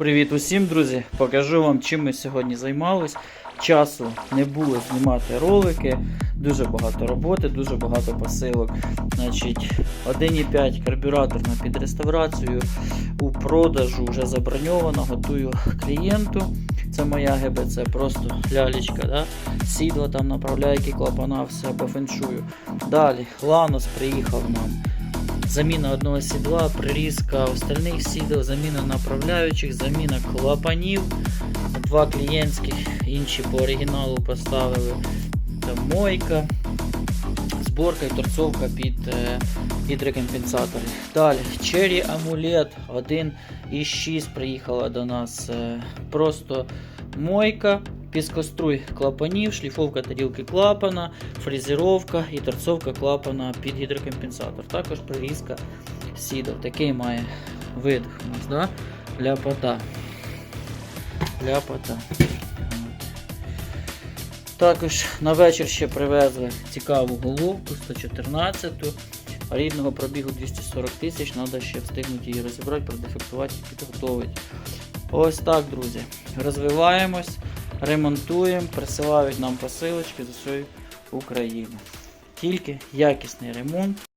Привіт усім, друзі! Покажу вам, чим ми сьогодні займались. Часу не було знімати ролики, дуже багато роботи, дуже багато посилок. Значить, 1,5 карбюратор на підреставрацію у продажу вже заброньовано, готую клієнту. Це моя ГБЦ, просто лялечка, да? сідло там направляйки, клапана, все по феншую. Далі, Ланос приїхав нам. Заміна одного сідла, прирізка остальних сідел, заміна направляючих, заміна клапанів. Два клієнтських, інші по оригіналу поставили. Там мойка, зборка і торцовка під е, гідрокомпенсатори. Далі Cherry Amulet 1,6 приїхала до нас. Е, просто мойка, піскоструй клапанів, шліфовка тарілки клапана, фрезеровка і торцовка клапана під гідрокомпенсатор. Також прирізка сідов. Такий має вид у нас, да? ляпота. Ляпота. Також на вечір ще привезли цікаву головку 114. ту рідного пробігу 240 тисяч, треба ще встигнути її розібрати, продефектувати і підготувати. Ось так, друзі. Розвиваємось, ремонтуємо, присилають нам посилочки з усієї України. Тільки якісний ремонт.